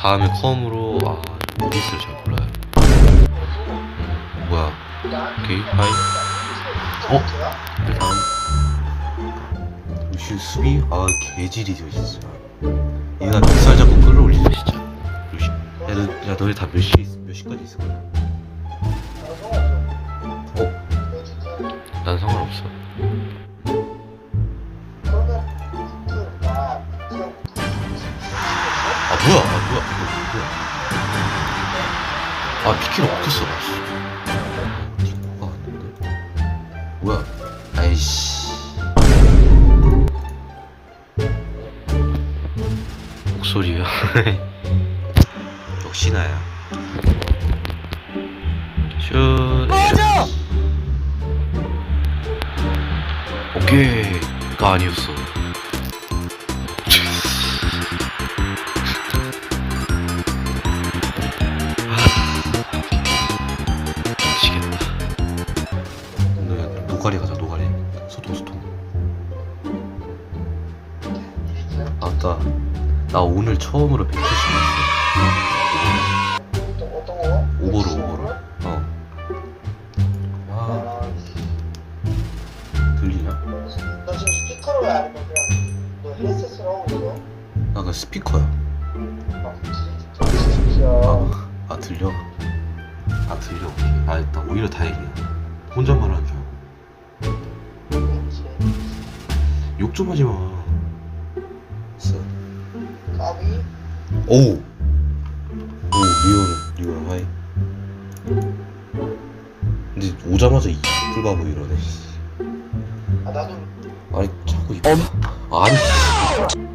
다음에 컴으로 아 모르겠어요 잘 몰라요. 음, 뭐야? 오케이 하이. 어? 일단 루시 수비? 아 개질이죠 진짜. 얘가 뱃살 잡고 끌어올리네 진짜 루시? 야, 너, 야 너네 다 몇 시 몇 시까지 있을 거야? 어? 난 상관없어. 아 뭐야 아 먹혔어 씨. 니코가 왔는데 뭐야? 아이씨. 목소리야 역시 나야. 슛. 맞아! 오케이 가 아니었어 노가리 가자 노가리? 소통 소통. 아까 나 오늘 처음으로 170 했어. 어떤 거? 오버로 오버로. 어. 와, 들리냐? 너 지금 스피커로 해 아니면 그냥 너 헤드셋으로 하고 있어? 나그 스피커야 아, 들려? 아 들려. 아 일단 오히려 다행이야. 혼잣말 하는 줄 욕 좀 하지 마. 쓰. 까비? 오우. 오 리온 리온 하이. 근데 오자마자 이불 가고 이러네. 아 나도. 아니 자꾸 이불 아니